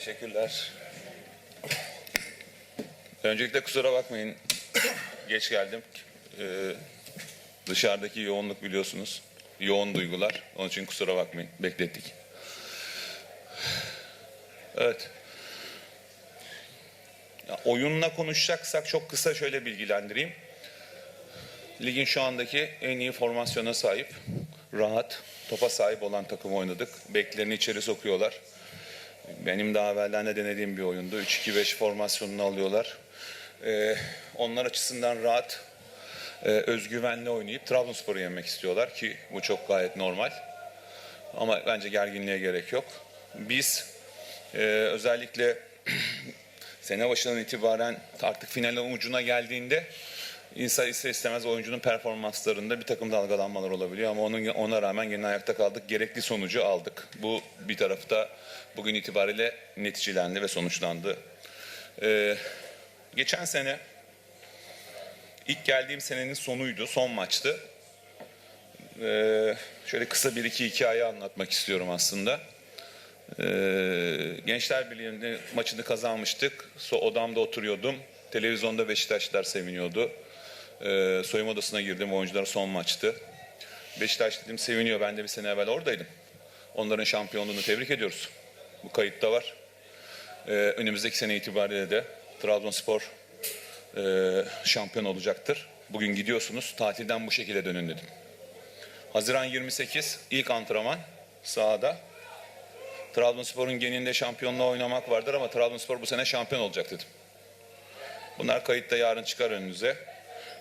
Teşekkürler. Öncelikle kusura bakmayın. Geç geldim. Ee, dışarıdaki yoğunluk biliyorsunuz. Yoğun duygular. Onun için kusura bakmayın. Beklettik. Evet. Ya, oyunla konuşacaksak çok kısa şöyle bilgilendireyim. Ligin şu andaki en iyi formasyona sahip, rahat, topa sahip olan takım oynadık. Beklerini içeri sokuyorlar. Benim daha evvelden de denediğim bir oyundu. 3-2-5 formasyonunu alıyorlar. Ee, onlar açısından rahat, e, özgüvenli oynayıp Trabzonspor'u yenmek istiyorlar ki bu çok gayet normal. Ama bence gerginliğe gerek yok. Biz e, özellikle sene başından itibaren artık finalin ucuna geldiğinde insan ister istemez oyuncunun performanslarında bir takım dalgalanmalar olabiliyor ama onun ona rağmen yine ayakta kaldık. Gerekli sonucu aldık. Bu bir tarafta bugün itibariyle neticelendi ve sonuçlandı. Ee, geçen sene ilk geldiğim senenin sonuydu, son maçtı. Ee, şöyle kısa bir iki hikaye anlatmak istiyorum aslında. Ee, Gençler Birliği'nde maçını kazanmıştık. So odamda oturuyordum. Televizyonda Beşiktaşlar seviniyordu. Ee, soyunma odasına girdim. Oyuncular son maçtı. Beşiktaş dedim seviniyor. Ben de bir sene evvel oradaydım. Onların şampiyonluğunu tebrik ediyoruz. Bu kayıtta var. Ee, önümüzdeki sene itibariyle de Trabzonspor e, şampiyon olacaktır. Bugün gidiyorsunuz. Tatilden bu şekilde dönün dedim. Haziran 28 ilk antrenman sahada. Trabzonspor'un geninde şampiyonluğa oynamak vardır ama Trabzonspor bu sene şampiyon olacak dedim. Bunlar kayıtta yarın çıkar önünüze.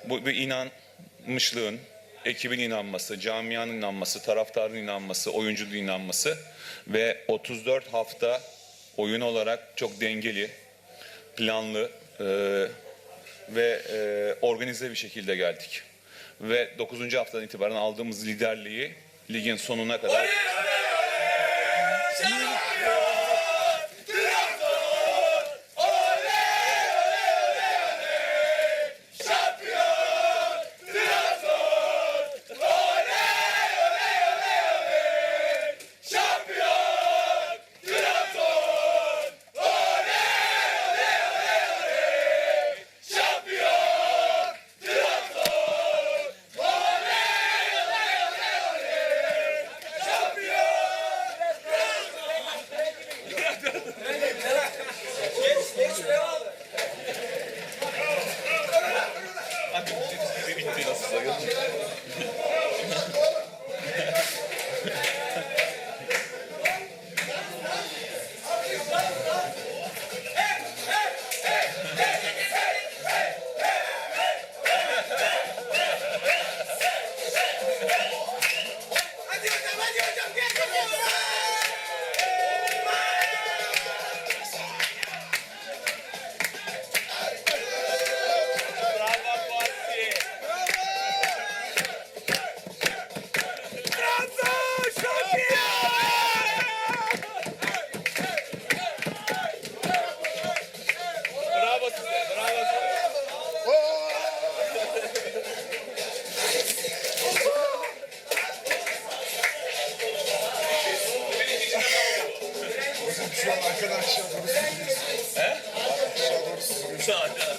Bu bir inanmışlığın, ekibin inanması, camianın inanması, taraftarın inanması, oyuncunun inanması ve 34 hafta oyun olarak çok dengeli, planlı e, ve e, organize bir şekilde geldik. Ve 9. haftadan itibaren aldığımız liderliği ligin sonuna kadar bitti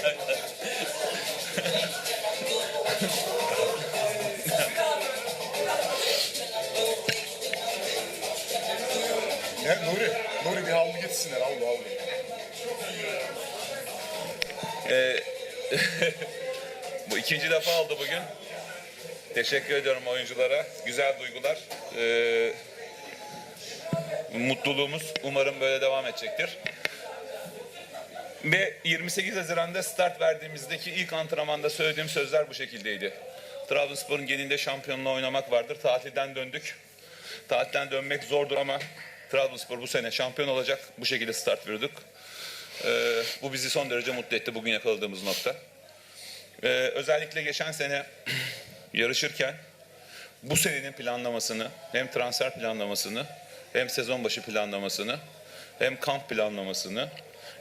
Ya Nuri, Nuri bir havlu getirsinler havlu havlu. Bu ikinci defa oldu bugün. Teşekkür ediyorum oyunculara. Güzel duygular. Ee, mutluluğumuz umarım böyle devam edecektir. Ve 28 Haziran'da start verdiğimizdeki ilk antrenmanda söylediğim sözler bu şekildeydi. Trabzonspor'un geninde şampiyonluğu oynamak vardır. Tatilden döndük. Tatilden dönmek zordur ama Trabzonspor bu sene şampiyon olacak. Bu şekilde start verdik. Ee, bu bizi son derece mutlu etti bugün yakaladığımız nokta. Ee, özellikle geçen sene yarışırken bu senenin planlamasını hem transfer planlamasını hem sezon başı planlamasını hem kamp planlamasını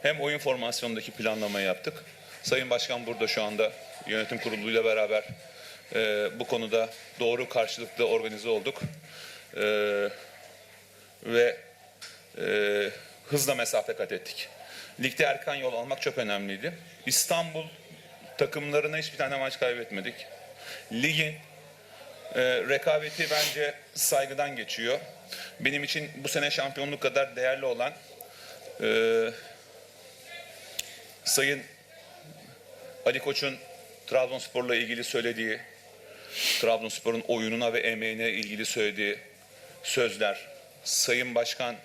hem oyun formasyonundaki planlamayı yaptık. Sayın Başkan burada şu anda yönetim kuruluyla beraber e, bu konuda doğru karşılıklı organize olduk. E, ve e, hızla mesafe kat ettik. Ligde erken yol almak çok önemliydi. İstanbul takımlarına hiçbir tane maç kaybetmedik. Ligin e, rekabeti bence saygıdan geçiyor. Benim için bu sene şampiyonluk kadar değerli olan e, Sayın Ali Koç'un Trabzonspor'la ilgili söylediği, Trabzonspor'un oyununa ve emeğine ilgili söylediği sözler, Sayın Başkan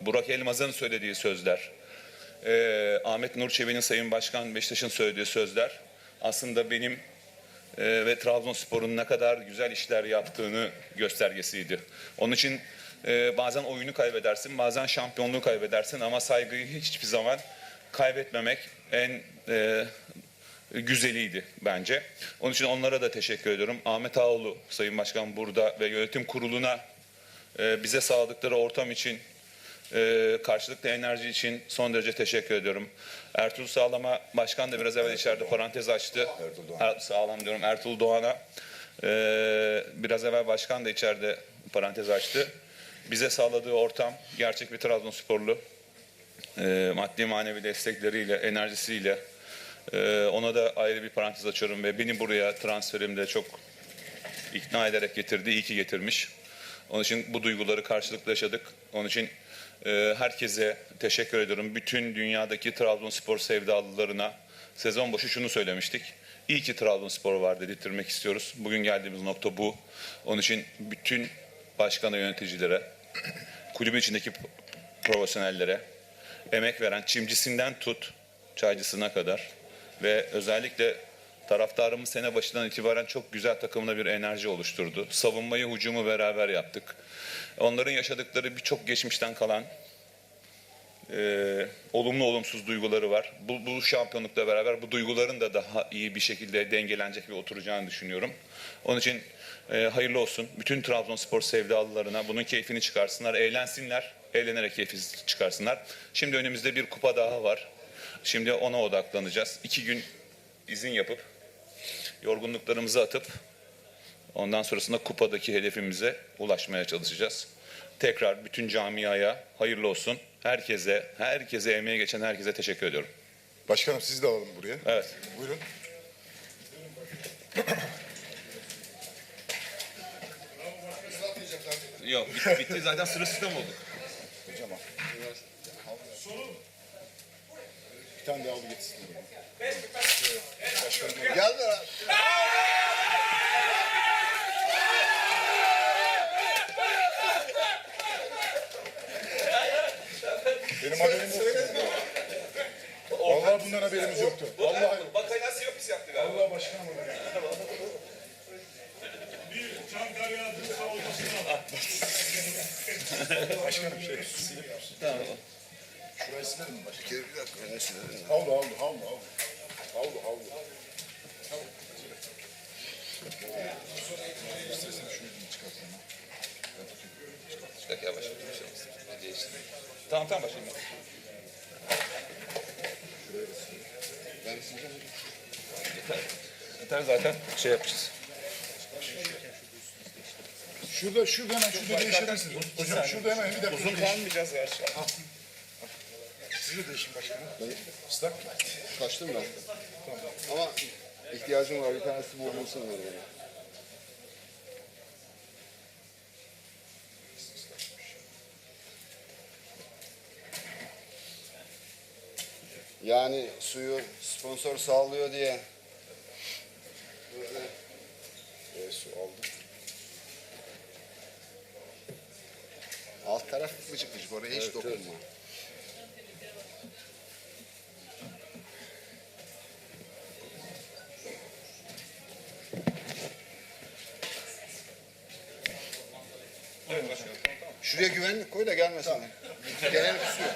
Burak Elmaz'ın söylediği sözler, e, Ahmet Nur Sayın Başkan Beşiktaş'ın söylediği sözler aslında benim e, ve Trabzonspor'un ne kadar güzel işler yaptığını göstergesiydi. Onun için e, bazen oyunu kaybedersin, bazen şampiyonluğu kaybedersin ama saygıyı hiçbir zaman kaybetmemek en e, güzeliydi bence. Onun için onlara da teşekkür ediyorum. Ahmet Ağoğlu Sayın Başkan burada ve yönetim kuruluna e, bize sağladıkları ortam için e, karşılıklı enerji için son derece teşekkür ediyorum. Ertuğrul Sağlam'a başkan da biraz evvel içeride parantez açtı. Ertuğrul Doğan. Er- Sağlam diyorum Ertuğrul Doğan'a. e, biraz evvel başkan da içeride parantez açtı. Bize sağladığı ortam gerçek bir Trabzonsporlu. E, maddi manevi destekleriyle, enerjisiyle e, ona da ayrı bir parantez açıyorum ve beni buraya transferimde çok ikna ederek getirdi. İyi ki getirmiş. Onun için bu duyguları karşılıklı yaşadık. Onun için e, herkese teşekkür ediyorum. Bütün dünyadaki Trabzonspor sevdalılarına sezon başı şunu söylemiştik. İyi ki Trabzonspor var dedirtmek istiyoruz. Bugün geldiğimiz nokta bu. Onun için bütün başkan ve yöneticilere, kulübün içindeki profesyonellere, emek veren çimcisinden tut çaycısına kadar ve özellikle taraftarımız sene başından itibaren çok güzel takımına bir enerji oluşturdu. Savunmayı, hücumu beraber yaptık. Onların yaşadıkları birçok geçmişten kalan e, olumlu olumsuz duyguları var. Bu, bu şampiyonlukla beraber bu duyguların da daha iyi bir şekilde dengelenecek ve oturacağını düşünüyorum. Onun için e, hayırlı olsun. Bütün Trabzonspor sevdalılarına bunun keyfini çıkarsınlar, eğlensinler, eğlenerek keyfi çıkarsınlar. Şimdi önümüzde bir kupa daha var. Şimdi ona odaklanacağız. İki gün izin yapıp yorgunluklarımızı atıp ondan sonrasında kupadaki hedefimize ulaşmaya çalışacağız. Tekrar bütün camiaya hayırlı olsun. Herkese, herkese emeği geçen herkese teşekkür ediyorum. Başkanım sizi de alalım buraya. Evet. Buyurun. Yok bitti, bitti. zaten sıra sistem olduk. Hocam al. Bir tane daha al getirsin. Başkanım. Gel de. Benim haberim yoktu. Vallahi bundan haberimiz yoktu. Vallahi, Bak nasıl yok pis yaptı galiba. vallahi başkanım haberim yoktu. Başkanım şey silip Tamam. Şurayı silelim mi başkanım? Bir dakika ben size- Havlu havlu havlu havlu. Havlu havlu. İstersen şunu yavaş. Bir şey olmaz. Değiştir. Tamam tamam başlayayım. Ben size Yeter. Yeter zaten şey yapacağız. Şurada şurada hemen şurada değişebilirsiniz. Hocam şurada hemen bir dakika. Uzun kalmayacağız ya. De değişin başkanım. Islak mı? kaçtım ben. Ama ihtiyacım var. Bir tanesi bulunsun var benim. Yani suyu sponsor sağlıyor diye böyle e, su aldım. Alt taraf bıcık bıcık oraya hiç dokunma. Evet Şuraya güvenlik koy da gelmesin. Gelen kusuyor.